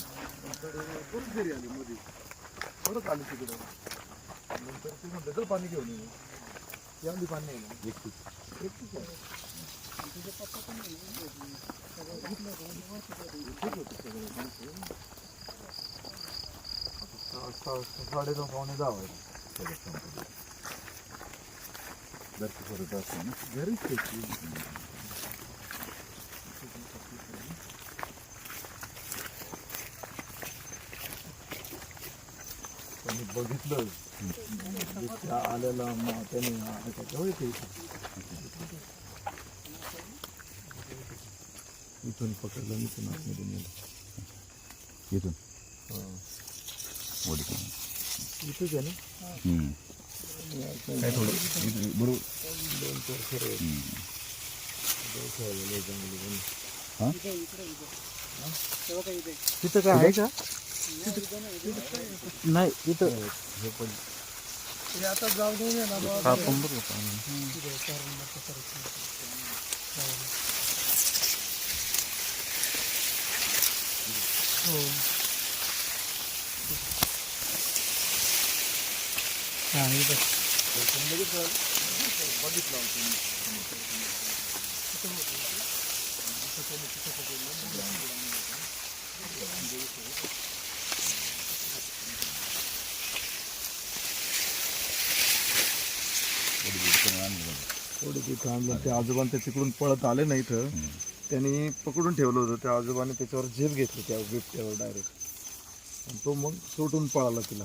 परत घरी आली मध्ये परत आली तिकडं नंतर ते म्हणते चल पाणी घेऊन ये यामध्ये पाणी नाही ना एकटीच आहे. ठीक होते सगळे माणसं. साडे नऊ पावणे दहा वाजले घरीच त्याची त्यांनी बघितलं बिबट्या आलेला मग त्याने त्याच्यावर येते इथून पकडलं मी इथून आतमध्ये नेलं इथून हां. ओढीतून. इथंच आहे ना. काय थोडं इथं- बरोबर दोन चार खरं हा? तिथं काय आहे का नाही तिथं हे पण आता जाऊ दे ना हा बरं थोडी तिथं आणलं. ते आजोबान ते तिकडून पळत आले नाही इथं. त्यांनी पकडून ठेवलं होतं. त्या आजोबाने त्याच्यावर झेप घेतली त्या बिबट्यावर डायरेक्ट आणि तो मग सोडून पळाला तिला.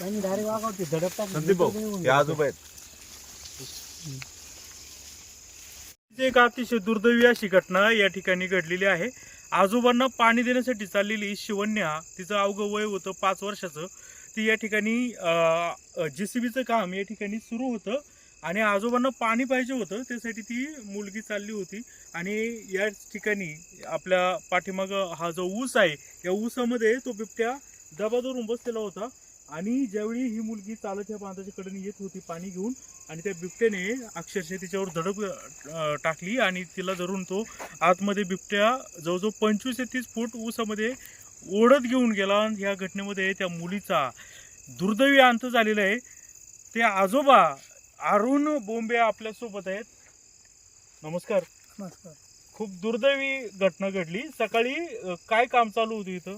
त्यांनी डायरेक्ट वागावते धडक टाकली संदीप भाऊ हे आजोबा आहेत. एक अतिशय दुर्दैवी अशी घटना या ठिकाणी घडलेली आहे. आजोबांना पाणी देण्यासाठी चाललेली शिवन्या तिचं अवघं वय होतं पाच वर्षाचं. ती या ठिकाणी जेसीबीचं काम या ठिकाणी सुरू होतं आणि आजोबांना पाणी पाहिजे होतं त्यासाठी ती मुलगी चालली होती. आणि या ठिकाणी आपल्या पाठीमागं हा जो ऊस आहे या ऊसामध्ये तो बिबट्या दबा धरून बसलेला होता. आणि ज्यावेळी ही मुलगी चालत या बांधाच्या कडेने येत होती पाणी घेऊन आणि त्या बिबट्याने अक्षरशः तिच्यावर धडक टाकली आणि तिला धरून तो आतमध्ये बिबट्या जवळजवळ पंचवीस ते तीस फूट ऊसामध्ये ओढत घेऊन गेला. आणि ह्या घटनेमध्ये त्या मुलीचा दुर्दैवी अंत झालेला आहे. ते आजोबा अरुण बोंबे आपल्यासोबत आहेत. नमस्कार. नमस्कार. खूप दुर्दैवी घटना घडली. सकाळी काय काम चालू होतं इथं?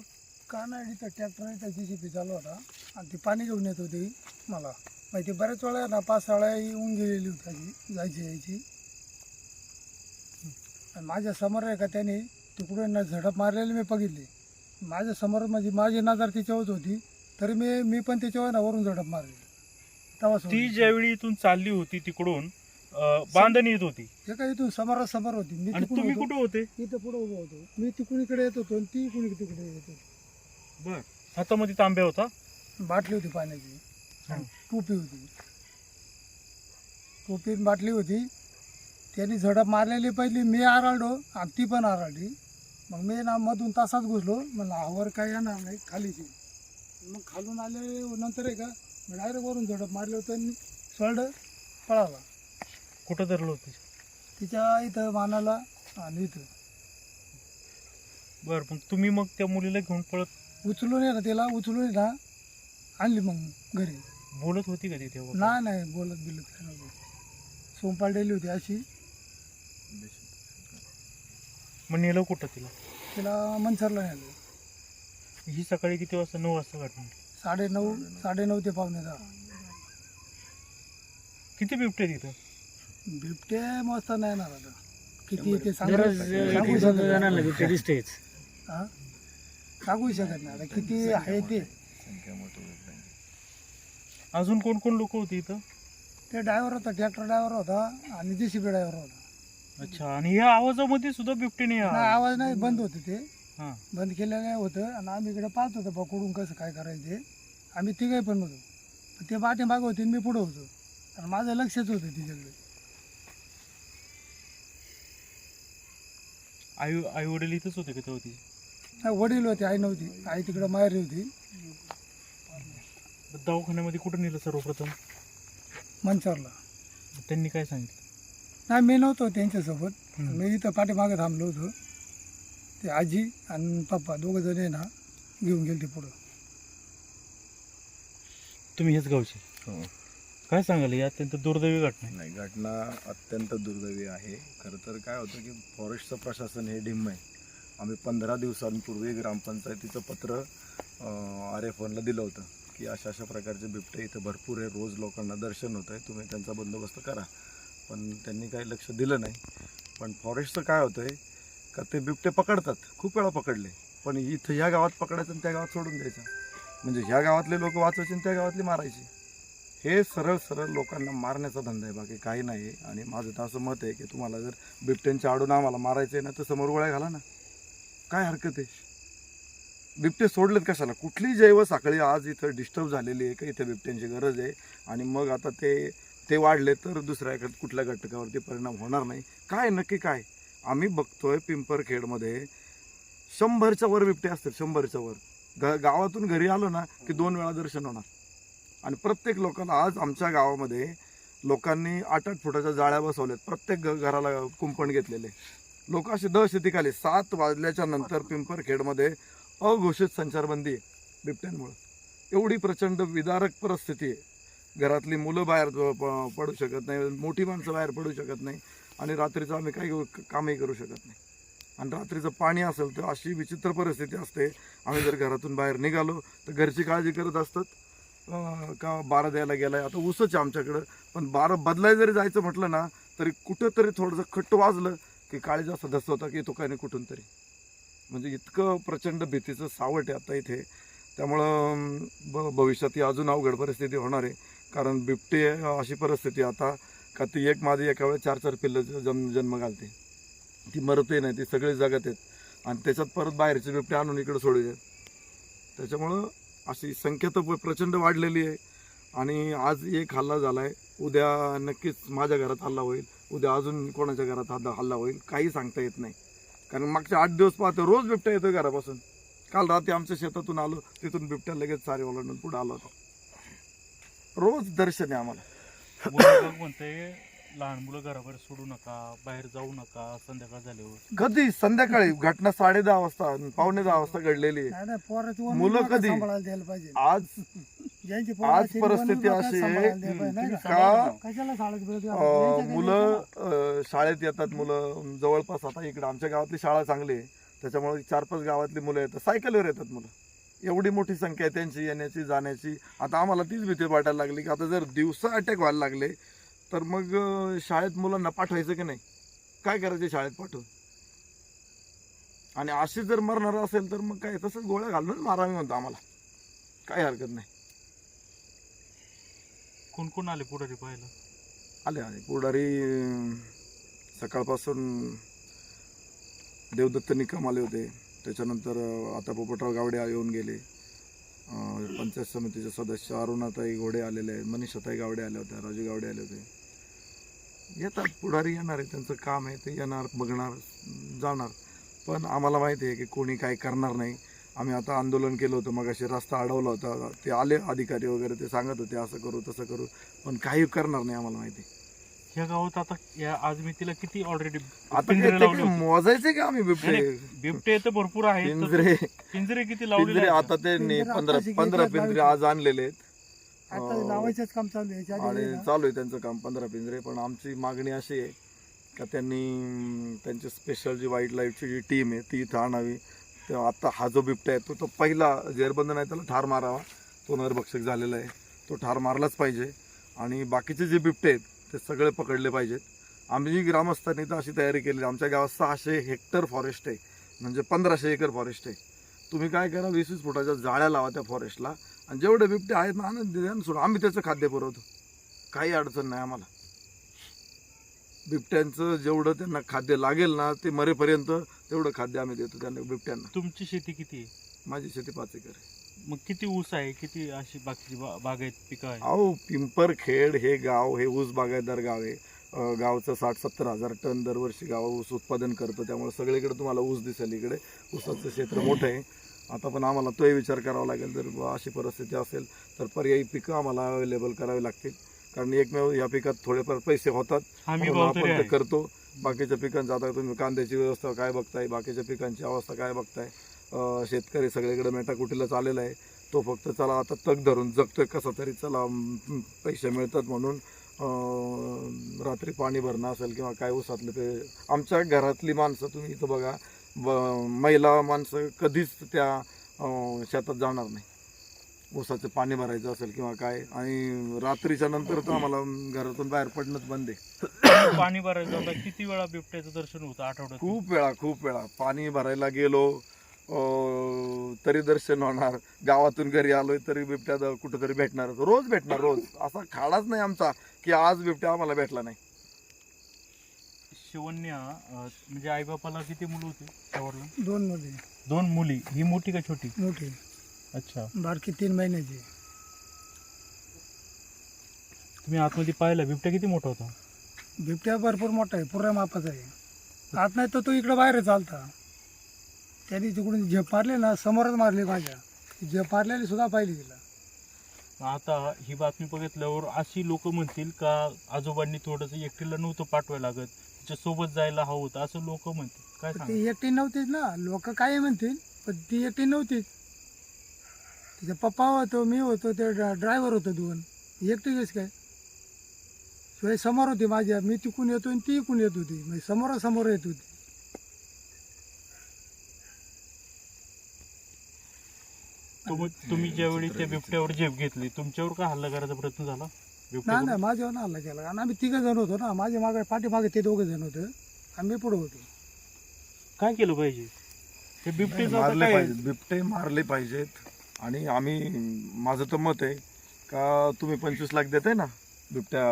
का नाही इथं ट्रॅक्टर त्याची शिपी चालू होता. आणि ती पाणी घेऊन येत होती मला. माहिती बऱ्याच वेळा ना पाच वेळा येऊन गेलेली होती त्याची जायची यायची. आणि माझ्यासमोर आहे का त्याने तिकडून ना झडप मारलेली मी बघितली. माझ्यासमोर म्हणजे माझी नजर तिच्यावरच होती तरी मी मी पण त्याच्यावर ना वरून झडप मारली. तेव्हा ती. ज्यावेळी इथून चालली होती तिकडून बांधणी येत होती. हे काय इथून समोरासमोर होती. मी तुम्ही. कुठे होते? इथं पुढे उभं होतो. मी तिकडून इकडे येत होतो आणि ती इकडून तिकडे येत होती. बर. हातामध्ये तांब्या होता? बाटली होती पाण्याची. टोपी होती. टोपी आणि बाटली होती. त्यांनी झडप मारलेली पहिली. मी आरडलो आणि ती पण आरडली. मग मी ना मधून तासात घुसलो. म्हणलं आवर काय येणार नाही खालीच. मग खालून आले नंतर आहे का? डायरेक्ट वरून झडप मारले होतं आणि सोडलं पळाला. कुठं धरलं होतं? तिच्या इथं मानाला आणि इथं. बर मग तुम्ही मग त्या मुलीला घेऊन पळत उचलून आहे ना तिला उचलून आहे ना आणली मग घरी बोलत होती का ती तेव्हा नाही नाही बोलत बिलत काय नव्हतं सोमपाललेली होती अशी मग नेलं कुठं तिला तिला मनसरला नेलं ही सकाळी किती वाजता नऊ वाजता घटना. साडे नऊ साडे नऊ ते पावणे दहा किती बिबटे तिथं बिबटे मस्त नाही येणार आता किती ते सांगू सांगू शकत नाही. हा? सांगू शकत नाही. आता किती आहे ते. अजून कोण कोण लोक होती इथं? ते ड्रायव्हर होता ट्रॅक्टर ड्रायव्हर होता आणि जे सी बी ड्रायव्हर होता. अच्छा आणि या आवाजामध्ये सुद्धा बिबटीने नाही आवाज नाही बंद होते ते. हा. बंद केलेलं होतं आणि आम्ही इकडे पाहत होतो पकडून कसं काय करायचं ते आम्ही तिघही पण होतो. पण ते पाठीमागं होते आणि मी पुढं होतो. आणि माझं लक्षच होतं तिच्याकडे. आई आई वडील इथंच होते का तेव्हा ती? नाही, वडील होते आई नव्हती. आई तिकडं माहेरी होती. दवाखान्यामध्ये कुठं नेलं सर्वप्रथम? मंचरला. त्यांनी काय सांगितलं? नाही मी नव्हतो त्यांच्यासोबत. हम्म. मी इथं पाठीमागं थांबलो होतो. ते आजी आणि पप्पा दोघं जण आहे ना घेऊन गेले ते पुढं. तुम्ही हेच गावचे? हो. काय सांगाल ही अत्यंत दुर्दैवी घटना आहे. नाही घटना अत्यंत दुर्दैवी आहे. खरं तर काय होतं की फॉरेस्टचं प्रशासन हे ढिम्म आहे. आम्ही पंधरा दिवसांपूर्वी ग्रामपंचायतीचं पत्र आर एफ वनला दिलं होतं की अशा अशा प्रकारचे बिबटे इथं भरपूर आहे रोज लोकांना दर्शन होतं आहे तुम्ही त्यांचा बंदोबस्त करा. पण त्यांनी काही लक्ष दिलं नाही. पण फॉरेस्टचं काय होतं आहे का ते बिबटे पकडतात खूप वेळा पकडले. पण इथं ह्या गावात पकडायचं आणि त्या गावात सोडून द्यायचं. म्हणजे ह्या गावातले लोक वाचवायचे आणि त्या गावातली मारायचे. हे सरळ सरळ लोकांना मारण्याचा धंदा आहे. बाकी काही नाही आहे आणि माझं तर असं मत आहे की तुम्हाला जर बिबट्यांच्या आडून आम्हाला मारायचं आहे ना तर समोर गोळ्या घाला ना. काय हरकत आहे? बिबटे सोडलेत कशाला? कुठली जैव साखळी आज इथं डिस्टर्ब झालेली आहे का इथं बिबट्यांची गरज आहे? आणि मग आता ते ते वाढले तर दुसऱ्या कुठल्या घटकावरती परिणाम होणार नाही? काय नक्की काय? आम्ही बघतोय पिंपरखेडमध्ये शंभरच्या वर बिबटे असतात शंभरच्या वर. ग गावातून घरी आलो ना की दोन वेळा दर्शन होणार. आणि प्रत्येक लोकांना आज आमच्या गावामध्ये लोकांनी आठ आठ फुटाच्या जाळ्या बसवल्यात. प्रत्येक घ- घराला कुंपण घेतलेले. लोक असे दहशतीखाली सात वाजल्याच्या नंतर पिंपरखेडमध्ये अघोषित संचारबंदी आहे बिबट्यांमुळं. एवढी प्रचंड विदारक परिस्थिती आहे. घरातली मुलं बाहेर प- पडू शकत नाही मोठी माणसं बाहेर पडू शकत नाही आणि रात्रीचं आम्ही काही कामही करू शकत नाही. आणि रात्रीचं पाणी असेल तर अशी विचित्र परिस्थिती असते. आम्ही जर घरातून बाहेर निघालो तर घरची काळजी करत असतात. का बारा द्यायला गेलाय? आता उसच आहे आमच्याकडं. पण बारा बदलाय जरी जायचं म्हटलं ना तरी कुठंतरी थोडंसं खट्ट वाजलं की काळीचा सदस्य होता की तो काही नाही कुठून तरी. म्हणजे इतकं प्रचंड भीतीचं सावट आहे आता इथे. त्यामुळं ब भविष्यात ही अजून अवघड परिस्थिती होणार आहे. कारण बिबटे अशी परिस्थिती आता का ती एक माझी एका वेळेस चार चार पिल्लं जम जन्म घालते. ती मरते नाही ती सगळे जगत आहेत. आणि त्याच्यात परत बाहेरचे बिबटे आणून इकडे सोडूयात त्याच्यामुळं अशी संख्या तर प्रचंड वाढलेली आहे. आणि आज एक हल्ला झाला आहे उद्या नक्कीच माझ्या घरात हल्ला होईल. उद्या अजून कोणाच्या घरात हल्ला हल्ला होईल काही सांगता येत नाही. कारण मागच्या आठ दिवस पाहतो रोज बिबट्या येतो घरापासून. काल रात्री आमच्या शेतातून आलो तिथून बिबट्या लगेच सारे ओलांडून पुढे आलो होतो. रोज दर्शन आहे आम्हाला. म्हणते लहान मुलं घराबाहेर सोडू नका बाहेर जाऊ नका संध्याकाळ झाल्यावर. कधी? संध्याकाळी. घटना साडे दहा वाजता पावणे दहा वाजता घडलेली आहे. नाही नाही पोराची वन मुलं कधी? आज ज्यांची आज परिस्थिती अशी आहे सांभाळायला द्यायला पाहिजे, नाही का? का कशाला शाळेत बिळेत अं, घालतात? यांच्या घरी मुलं. अं, शाळेत येतात मुलं. जवळपास आता इकडे आमच्या गावातली शाळा चांगली आहे. त्याच्यामुळे चार पाच गावातली मुलं येतात. सायकलवर येतात मुलं. एवढी मोठी संख्या आहे त्यांची येण्याची जाण्याची. आता आम्हाला तीच भीती वाटायला लागली की आता जर दिवसा अटॅक व्हायला लागले तर मग अं, शाळेत मुलांना पाठवायचं की नाही? काय करायचं शाळेत पाठवून? आणि अशी जर मरणार असेल तर मग काय तसंच गोळ्या घालून मारावी म्हणतो आम्हाला. काही हरकत नाही. कोण कोण आले पुढारी पाहायला? आले आले. पुढारी अं, सकाळपासून देवदत्त निकम आले होते. त्याच्यानंतर अं, आता पोपटराव गावडे आ- येऊन गेले. अं, पंचायत समितीचे सदस्य अरुणाताई घोडे आलेले आहेत मनीषाताई गावडे आल्या होत्या राजू गावडे आले होते. येतात पुढारी येणार आहे त्यांचं काम आहे ते येणार बघणार जाणार. पण आम्हाला माहिती आहे की कोणी काय करणार नाही. आम्ही आता आंदोलन केलं होतं मग असे रस्ता अडवला होता. ते आले अधिकारी वगैरे ते सांगत होते असं करू तसं करू. पण काही करणार नाही आम्हाला माहिती. ह्या गावात आता या आज मी तिला किती ऑलरेडी आता काय पिंजरे ते लावले काय होते. मोजायचे का आम्ही बिबटे? बिबटे तर भरपूर आहेत. तर पिंजरे पिंजरे किती लावलेले पिंजरे आहेत? आता ते पिंजरे पंधरा आताशी पंधरा घेतलेत पिंजरे. आज आणलेले आहेत. आता अं, लावायचंच काम चालू आहे याच्या आधी आणि ना, चालू आहे त्यांचं काम पंधरा पिंजरे. पण आमची मागणी अशी आहे का त्यांनी अं, त्यांची स्पेशल जी वाईल्ड लाईफची जी टीम आहे ती इथं आणावी. तेव्हा आता हा जो बिबटा आहे तो तो पहिला जेरबंद नाही त्याला ठार मारावा. तो नरभक्षक झालेला आहे. तो ठार मारलाच पाहिजे. आणि बाकीचे जे बिबटे आहेत ते सगळे पकडले पाहिजेत. आम्ही ग्रामस्थांनी तर अशी तयारी केली आमच्या गावात सहाशे हेक्टर फॉरेस्ट आहे. म्हणजे पंधराशे एकर फॉरेस्ट आहे. तुम्ही काय करा वीस वीस फुटाच्या जाळ्या लावा त्या फॉरेस्टला आणि जेवढे बिबटे आहेत ना आनंद द्या सोडून आम्ही त्याचं खाद्य पुरवतो. काही अडचण नाही आम्हाला. बिबट्यांचं जेवढं त्यांना खाद्य लागेल ना ते मरेपर्यंत तेवढं खाद्य आम्ही देतो त्यांना बिबट्यांना. तुमची शेती किती आहे? माझी शेती पाच एकर आहे. मग किती ऊस आहे? किती अशी बाकीची बा- बागायत पिकं आहे अहो पिंपरखेड हे गाव हे ऊस बागायतदार गाव आहे. अं, गावचं साठ सत्तर हजार टन दरवर्षी गाव ऊस उत्पादन करतं. त्यामुळे सगळीकडे तुम्हाला ऊस दिसेल इकडे. ऊसाचं क्षेत्र मोठं आहे. आता पण आम्हाला तोही विचार करावा लागेल. जर बुवा अशी परिस्थिती असेल तर पर्यायी पिकं आम्हाला अवेलेबल करावी लागतील. कारण एकमेव या पिकात थोडेफार पैसे होतात. म्हणून आपण ते करतो. बाकीच्या पिकांचं आता तुम्ही कांद्याची व्यवस्था काय बघताय बाकीच्या पिकांची अवस्था काय बघताय शेतकरी सगळीकडे मेटाकुटीलाच आलेला आहे. तो फक्त चला आता तग धरून जगतोय कसा तरी चला पैसे मिळतात म्हणून रात्री पाणी भरणं असेल किंवा काय उसातलं ते आमच्या घरातली माणसं तुम्ही इथं बघा ब- महिला माणसं कधीच त्या शेतात जाणार नाही. ऊसाचं पाणी भरायचं असेल किंवा काय आणि रात्रीच्या नंतर तर आम्हाला घरातून बाहेर पडणंच बंद आहे. पाणी भरायचं होता किती वेळा बिबट्याचं दर्शन होतं आठवड्यात खूप वेळा खूप वेळा. पाणी भरायला गेलो अं, तरी दर्शन होणार. गावातून घरी आलोय तरी बिबट्या द- कुठंतरी भेटणार. रोज भेटणार रोज. असा खाडाच नाही आमचा की आज बिबट्या आम्हाला भेटला नाही. शिवन्या अं, म्हणजे आईबापाला किती मुलं होती? दोन मुली. दोन मुली. ही मोठी का छोटी? मोठी. अच्छा. बारकी तीन महिन्याची. तुम्ही आतमध्ये पाहिलं बिबट्या किती मोठा होता? बिबट्या भरपूर मोठा आहे पुऱ्या मापाचा आहे. आत नाही तर तो इकडं बाहेर चालता. त्याने तिकडून झेप मारली ना समोरच मारली माझ्या. ती झेप मारलेली सुद्धा पाहिली तिला. आता ही बातमी बघितल्यावर अशी लोक म्हणतील का आजोबांनी थोडंसं एकटीला नव्हतं पाठवायला लागत तिच्या सोबत जायला हवं होतं असं लोक म्हणतील. काय ती एकटी नव्हतीच ना. लोक काय म्हणतील पण ती एकटी नव्हतीच. तिचा पप्पा होतो मी होतो ते ड्रायव्हर होतो दोन. एकटी कशी काय? शिवाय समोर होती माझ्या. मी तिकून येतो आणि ती इकून येत होती. म्हणजे समोरासमोर येत होती. तुम्ही तुम्ही ज्यावेळी त्या बिबट्यावर झेप घेतली तुमच्यावर काय हल्ला करायचा प्रयत्न झाला? नाही नाही माझ्यावर हल्ला केला. कारण आम्ही तिघं जण होतो ना. माझ्या मागे पाठीमागे ते दोघं जण होतं. आम्ही पुढं होतो. काय केलं पाहिजे? ते बिबटेचं आता मारले काय? पाहिजेत बिबटे मारले पाहिजेत. आणि आम्ही माझं तर मत आहे का तुम्ही पंचवीस लाख देताय ना बिबट्या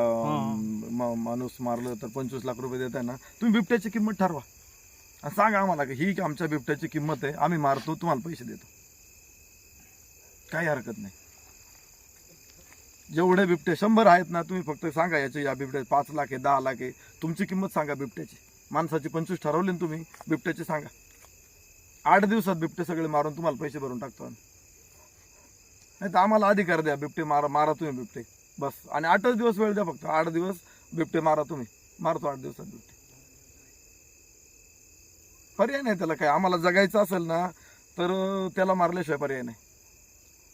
म- माणूस मारलं तर पंचवीस लाख रुपये देताय ना तुम्ही बिबट्याची किंमत ठरवा. आणि सांगा आम्हाला की ही आमच्या बिबट्याची किंमत आहे आम्ही मारतो तुम्हाला पैसे देतो. काही हरकत नाही. जेवढे बिबटे शंभर आहेत ना तुम्ही फक्त सांगा याचे या बिबट्या पाच लाख आहे दहा लाख आहे तुमची किंमत सांगा बिबट्याची. माणसाची पंचवीस ठरवली ना तुम्ही बिबट्याची सांगा. आठ दिवसात बिबटे सगळे मारून तुम्हाला पैसे भरून टाकतो आम्ही. नाही तर आम्हाला अधिकार द्या बिबटे मारा मारा तुम्ही बिबटे. बस. आणि आठच दिवस वेळ द्या फक्त. आठ दिवस बिबटे मारा तुम्ही. मारतो आठ दिवसात बिबटे. पर्याय नाही त्याला काय आम्हाला जगायचं असेल ना तर त्याला मारल्याशिवाय पर्याय नाही.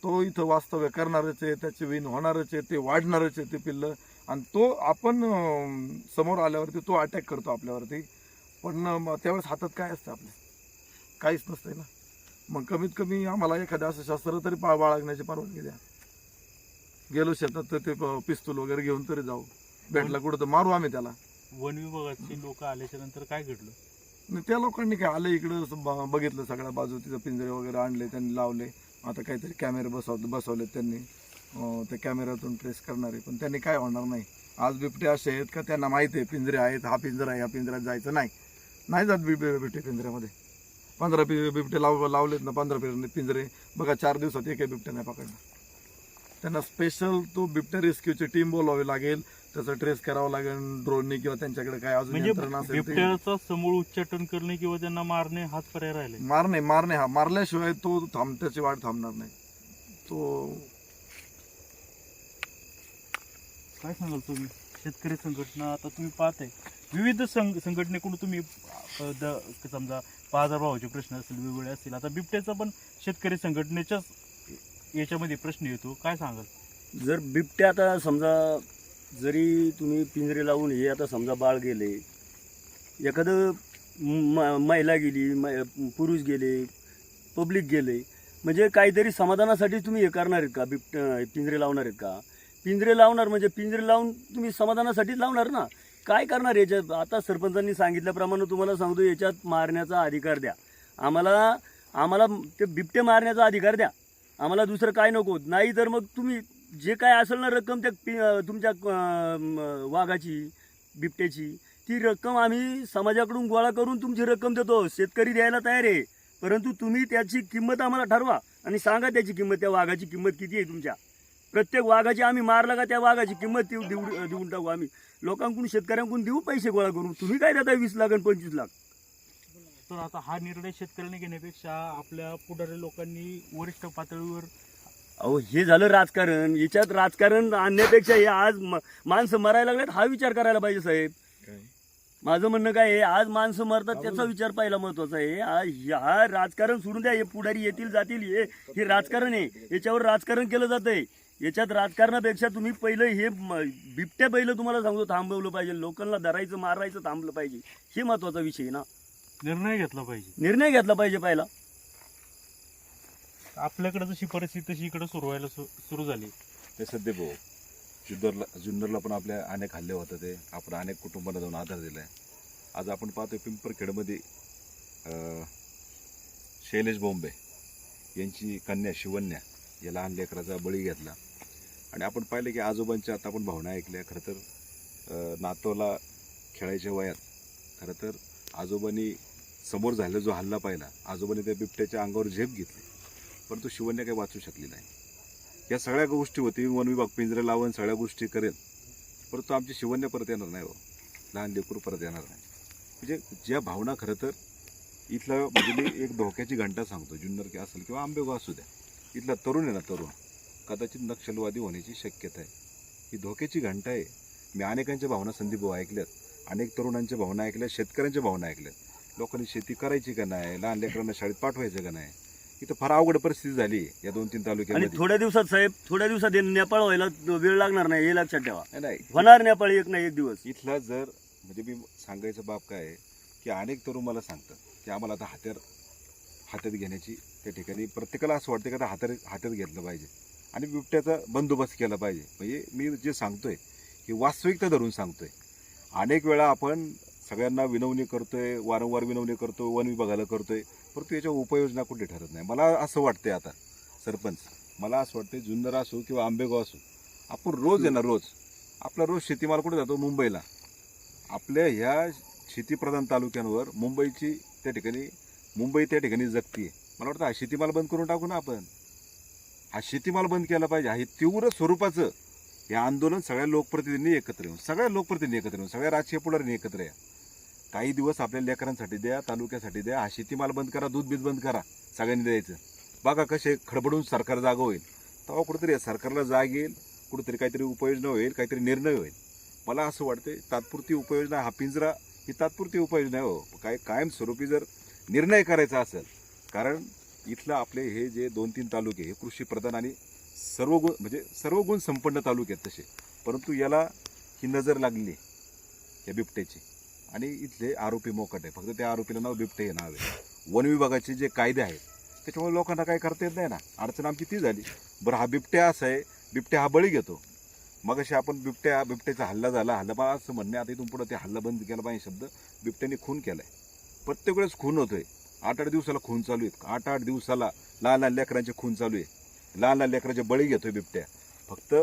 तो इथं वास्तव्य करणारच आहे त्याचे विण होणारच आहे ते वाढणारच आहे ते पिल्लं. आणि तो आपण समोर आल्यावरती तो अटॅक करतो आपल्यावरती. पण मग त्यावेळेस हातात काय असतं आपल्या? काहीच नसतंय ना. मग कमीत कमी आम्हाला एखाद्या असं शस्त्र तरी पा बाळगण्याची परवानगी द्या. गेलो शेतात तर ते पिस्तूल वगैरे घेऊन तरी जाऊ. भेटला कुठं तर मारू आम्ही त्याला. वन विभागाची लोक आल्याच्यानंतर काय घडलं? आणि त्या लोकांनी काय आलं इकडं बघितलं सगळ्या बाजू तिथं पिंजरे वगैरे आणले त्यांनी लावले. आता काहीतरी कॅमेरे बसव बसवलेत त्यांनी. अं, ते कॅमेऱ्यातून ट्रेस करणारे. पण त्यांनी काय होणार नाही. आज बिबटे असे आहेत का त्यांना माहिती आहे पिंजरे आहेत हा पिंजरा आहे ह्या पिंजऱ्यात जायचं नाही. नाही जात बिबटे बिबटे पिंजऱ्यामध्ये. पंधरा पि बिबटे लाव लावलेत ना पंधरा पिंजरे पिंजरे. बघा चार दिवसात एकही बिबटे नाही पकडणार त्यांना स्पेशल तो बिबट्या रेस्क्यूची टीम बोलावी लागेल. त्याचं ट्रेस करावं लागेल ड्रोननी किंवा त्यांच्याकडे काय अजून म्हणजे यंत्रणा असेल ते. बिबट्याचा समूळ उच्चाटन करणे किंवा त्यांना मारणे हाच पर्याय राहिले. मारणे मारणे हा. मारल्याशिवाय तो थांब त्याची वाट थांबणार नाही. तो काय सांगाल तुम्ही? शेतकरी संघटना आता तुम्ही पाहताय. विविध संघ संघटनेकडून तुम्ही अ, द- समजा बाजारभावाचे प्रश्न असतील वेगवेगळे असतील. आता बिबट्याचा पण शेतकरी संघटनेच्याच याच्यामध्ये प्रश्न येतो. काय सांगाल? जर बिबट्या आता समजा जरी तुम्ही पिंजरे लावून हे आता समजा बाळ गेले एखादं म महिला गेली म पुरुष गेले पब्लिक गेले म्हणजे काहीतरी समाधानासाठी तुम्ही हे करणार आहेत का? बिबट पिंजरे लावणार आहेत का? पिंजरे लावणार म्हणजे पिंजरे लावून तुम्ही समाधानासाठीच लावणार ना? काय करणार याच्यात? आता सरपंचांनी सांगितल्याप्रमाणे तुम्हाला सांगतो याच्यात मारण्याचा अधिकार द्या. आम्हाला आम्हाला ते बिबटे मारण्याचा अधिकार द्या. आम्हाला दुसरं काय नको. नाही तर मग तुम्ही जे काय असेल ना रक्कम त्या तुमच्या वाघाची बिबट्याची ती रक्कम आम्ही समाजाकडून गोळा करून तुमची रक्कम देतो. शेतकरी द्यायला तयार आहे. परंतु तुम्ही त्याची किंमत आम्हाला ठरवा आणि सांगा त्याची किंमत. त्या वाघाची किंमत किती आहे तुमच्या? प्रत्येक वाघाची आम्ही मारला का त्या वाघाची किंमत देऊ देऊ- देऊन टाकू आम्ही. लोकांकडून शेतकऱ्यांकडून देऊ पैसे गोळा करून तुम्ही काय देता वीस लाख आणि पंचवीस लाख? तर आता हा निर्णय शेतकऱ्यांनी घेण्यापेक्षा आपल्या पुढारी लोकांनी वरिष्ठ पातळीवर अहो हे झालं राजकारण. याच्यात राजकारण आणण्यापेक्षा हे आज म- माणसं मरायला लागलेत हा विचार करायला पाहिजे साहेब. माझं म्हणणं काय आहे आज माणसं मरतात त्याचा विचार पहिला महत्त्वाचा आहे. आ- हा राजकारण सोडून द्या हे पुढारी येतील जातील हे हे राजकारण आहे. याच्यावर राजकारण केलं जातंय. याच्यात राजकारणापेक्षा तुम्ही पहिलं हे बिबट्या पहिलं तुम्हाला सांगतो थांबवलं पाहिजे. लोकांना धरायचं मारायचं थांबलं पाहिजे. हे महत्त्वाचा विषय आहे ना. निर्णय घेतला पाहिजे. निर्णय घेतला पाहिजे पहिला. आपल्याकडे जशी परिस्थिती तशी इकडे सुरू व्हायला सुरू झाली. ते सध्या भाऊ जुन्नरला जुन्नरला पण आपल्या अनेक हल्ले होतात ते आपण अनेक कुटुंबांना जाऊन आधार दिला आहे आज आपण पाहतोय पिंपरखेडमध्ये अं, शैलेश बोंबे यांची कन्या शिवन्या या लहान लेकराचा बळी घेतला. आणि आपण पाहिलं की आजोबांच्या आता आपण भावना ऐकल्या खरं तर नातोला खेळायच्या वयात खरं तर आजोबांनी समोर झालेला जो हल्ला पाहिला आजोबांनी त्या बिबट्याच्या अंगावर झेप घेतली परंतु शिवन्या काही वाचू शकली नाही. या सगळ्या गोष्टी होती वन विभाग पिंजरे लावून सगळ्या गोष्टी करेल परंतु आमची शिवण्य परत येणार नाही हो. लहान लेकरू परत येणार नाही. म्हणजे ज्या भावना खरं तर इथला म्हणजे मी एक धोक्याची घंटा सांगतो जुन्नर की असेल किंवा आंबेगाव असू द्या. इथला तरुण आहे ना तरुण. कदाचित नक्षलवादी होण्याची शक्यता आहे. ही धोक्याची घंटा आहे. मी अनेकांच्या भावना संदीप भाऊ ऐकल्यात. अनेक तरुणांच्या भावना ऐकल्या शेतकऱ्यांच्या भावना ऐकल्यात. लोकांनी शेती करायची का नाही? लहान लेकरांना शाळेत पाठवायचं का नाही? इथं फार अवघड परिस्थिती झाली या दोन तीन आणि तालुक्यामध्ये थोड्या दिवसात साहेब थोड्या दिवसात हे नेपाळ व्हायला वेळ लागणार नाही हे लक्षात ठेवा. नाही, नाही. होणार नेपाळ एक ना एक दिवस. इथला जर म्हणजे मी सांगायचं बाब काय आहे की अनेक तरुण मला सांगतात की आम्हाला आता हात्यार हातात घेण्याची त्या ठिकाणी प्रत्येकाला असं वाटतं की आता हातार हातात घेतलं पाहिजे. आणि बिबट्याचा बंदोबस्त केला पाहिजे. म्हणजे मी जे सांगतोय ही वास्तविकता धरून सांगतोय. अनेक वेळा आपण सगळ्यांना विनवणी करतोय वारंवार विनवणी करतो वन विभागाला करतोय परंतु याच्या उपाययोजना कुठे ठरत नाही. मला असं वाटतंय आता सरपंच मला असं वाटतंय जुन्नर असो किंवा आंबेगाव असो आपण रोज येणार ना रोज. आपला रोज शेतीमाल कुठे जातो? मुंबईला. आपल्या ह्या शेतीप्रधान तालुक्यांवर मुंबईची त्या ठिकाणी मुंबई त्या ठिकाणी जगतीये. मला वाटतं हा शेतीमाल बंद करून टाकू ना आपण. हा शेतीमाल बंद केला पाहिजे. हे तीव्र स्वरूपाचं हे आंदोलन सगळ्या लोकप्रतिनिधींनी एकत्र येऊन सगळ्या लोकप्रतिनिधी एकत्र येऊन सगळ्या राजकीय पुढाऱ्यांनी एकत्र या. काही दिवस आपल्या लेकरांसाठी द्या तालुक्यासाठी द्या. हा शेतीमाल बंद करा दूध बीज बंद करा सगळ्यांनी द्यायचं. बघा कसे खडबडून सरकार जागा होईल. तेव्हा कुठेतरी या सरकारला जाग येईल कुठेतरी काहीतरी उपाययोजना होईल काहीतरी निर्णय होईल. मला असं वाटते तात्पुरती उपाययोजना हा पिंजरा ही तात्पुरती उपाययोजना आहे हो. काय कायमस्वरूपी जर निर्णय करायचा असेल कारण इथलं आपले हे जे दोन तीन तालुके हे कृषीप्रधान आणि सर्व गुण म्हणजे सर्व गुण संपन्न तालुके आहेत तसे. परंतु याला ही नजर लागली या बिबट्याची. आणि इथले आरोपी मोकट आहे. फक्त त्या आरोपीला नाव बिबटे हे नाव आहे. वन विभागाचे जे कायदे आहेत त्याच्यामुळे लोकांना काही करता येत नाही ना. अडचण आमची ती झाली. बरं हा बिबट्या असा आहे बिबट्या हा बळी घेतो. मग अशी आपण बिबट्या बिबट्याचा हल्ला झाला. हल्ला मला असं म्हणणे आता इथून पुढे ते हल्ला बंद केला पाहिजे शब्द. बिबट्याने खून केला आहे प्रत्येक वेळेस खून होतोय. आठ आठ दिवसाला खून चालू आहेत आठ आठ दिवसाला लहान लहान लेकरांचे खून चालू आहे लहान लहान लेकरांचे बळी घेतोय बिबट्या. फक्त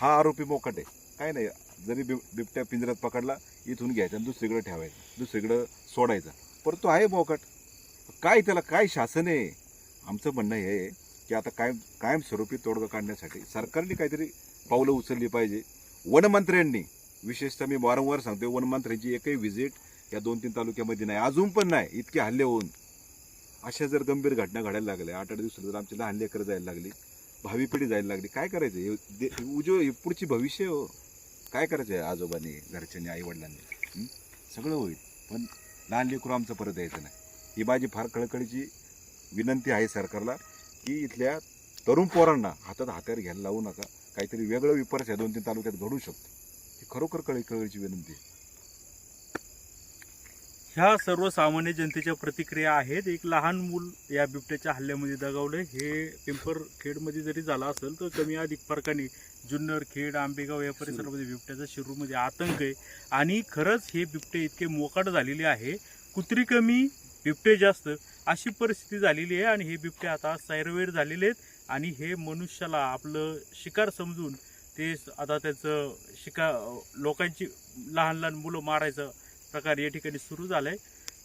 हा आरोपी मोकट आहे. काय नाही जरी बिब बिबट्या पिंजऱ्यात पकडला इथून घ्यायचा आणि दुसरीकडे ठेवायचा दुसरीकडं सोडायचा. परंतु आहे मोकट. काय त्याला काय शासन आहे? आमचं म्हणणं हे आहे की आता कायम कायमस्वरूपी तोडगा काढण्यासाठी सरकारने काहीतरी पावलं उचलली पाहिजे. वनमंत्र्यांनी विशेषतः मी वारंवार सांगतो वनमंत्र्यांची एकही व्हिजिट या दोन तीन तालुक्यामध्ये नाही अजून पण नाही इतके हल्ले होऊन. अशा जर गंभीर घटना घडायला लागल्या आठ आठ दिवसात जर आमची लहान लेकरं जायला लागली भावी पिढी जायला लागली काय करायचं? हे दे- उजव पुढची भविष्य हो. काय करायचं आहे आजोबांनी घरच्यांनी आईवडिलांनी? सगळं होईल. पण लहान लेकरू आमचं परत यायचं नाही. ही माझी फार कळकळीची विनंती आहे सरकारला की इथल्या तरुण पोरांना हातात हातावर घ्यायला लावू नका. काहीतरी वेगळं विपर्स या दोन तीन तालुक्यात घडू शकतो. ही खरोखर कळकळीची विनंती आहे. ह्या सर्वसामान्य जनतेच्या प्रतिक्रिया आहेत. एक लहान मूल या बिबट्याच्या हल्ल्यामध्ये दगावलं हे पिंपरखेडमध्ये जरी झाला असेल तर कमी अधिक फरकाने जुन्नर खेड आंबेगाव या परिसरामध्ये बिबट्याचा शिरूरमध्ये आतंक आहे. आणि खरंच हे बिबटे इतके मोकाट झालेले आहे. कुत्री कमी बिबटे जास्त अशी परिस्थिती झालेली आहे आणि हे बिबटे आता सैरवेर झालेले आहेत. आणि हे मनुष्याला आपलं शिकार समजून ते आता त्याचं शिकार लोकांची लहान लहान मुलं मारायचं प्रकार या ठिकाणी सुरू झालाय.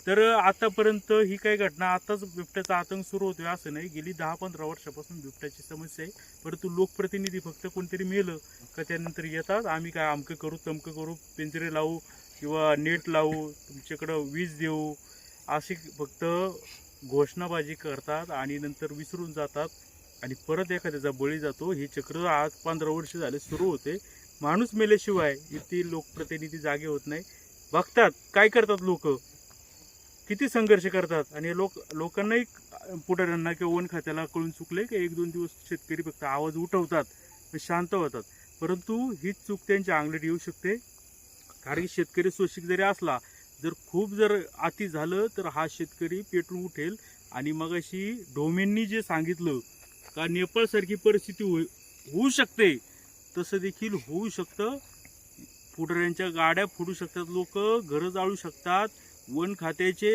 तर आतापर्यंत ही काही घटना आताच बिबट्याचा आतंक सुरू होतोय असं नाही. गेली दहा पंधरा वर्षापासून बिबट्याची समस्या आहे. परंतु लोकप्रतिनिधी फक्त कोणतरी मेलं का त्यानंतर येतात. आम्ही काय अमकं करू तमकं करू पिंजरे लावू किंवा नेट लावू तुमच्याकडं वीज देऊ अशी फक्त घोषणाबाजी करतात आणि नंतर विसरून जातात आणि परत एखाद्याचा बळी जातो. हे चक्र आज पंधरा वर्ष झाले सुरू होते. माणूस मेल्याशिवाय इथे लोकप्रतिनिधी जागे होत नाही. बघतात काय करतात लोक? किती संघर्ष करतात? आणि लोक लोकांनाही पुढाऱ्यांना किंवा वन खात्याला कळून चुकले की एक दोन दिवस शेतकरी फक्त आवाज उठवतात शांत होतात? परंतु हीच चूक त्यांच्या अंगलट येऊ शकते. कारण की शेतकरी सोशिक जरी असला जर खूप जर अति झालं तर हा शेतकरी पेटून उठेल. आणि मग अशी डोमेननी जे सांगितलं का नेपाळसारखी परिस्थिती हो, होऊ शकते तसं देखील होऊ शकतं. फुटऱ्यांच्या गाड्या फुटू शकतात लोक घरं जाळू शकतात वन खात्याचे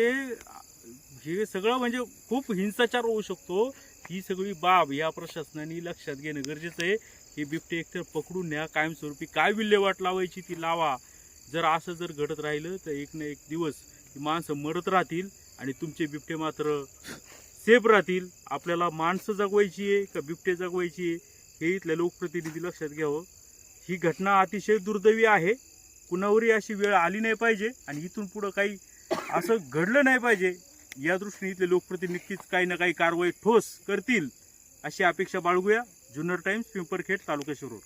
हे सगळं म्हणजे खूप हिंसाचार होऊ शकतो. ही सगळी बाब या प्रशासनाने लक्षात घेणं गरजेचं आहे. हे बिबटे एकतर पकडून न्या कायमस्वरूपी काय विल्हेवाट लावायची ती लावा. जर असं जर घडत राहिलं तर एक ना एक दिवस माणसं मरत राहतील आणि तुमचे बिबटे मात्र सेफ राहतील. आपल्याला माणसं जगवायची आहे का बिबटे जगवायची आहे हे इथल्या लोकप्रतिनिधी लक्षात घ्यावं. ही घटना अतिशय दुर्दैवी आहे. कुणावरही अशी वेळ आली नाही पाहिजे आणि इथून पुढं काही असं घडलं नाही पाहिजे. या दृष्टीने इथले लोकप्रतिनिधी नक्कीच काही ना काही कारवाई ठोस करतील अशी अपेक्षा बाळगूया. जुन्नर टाइम्स पिंपरखेड तालुका शिरूर.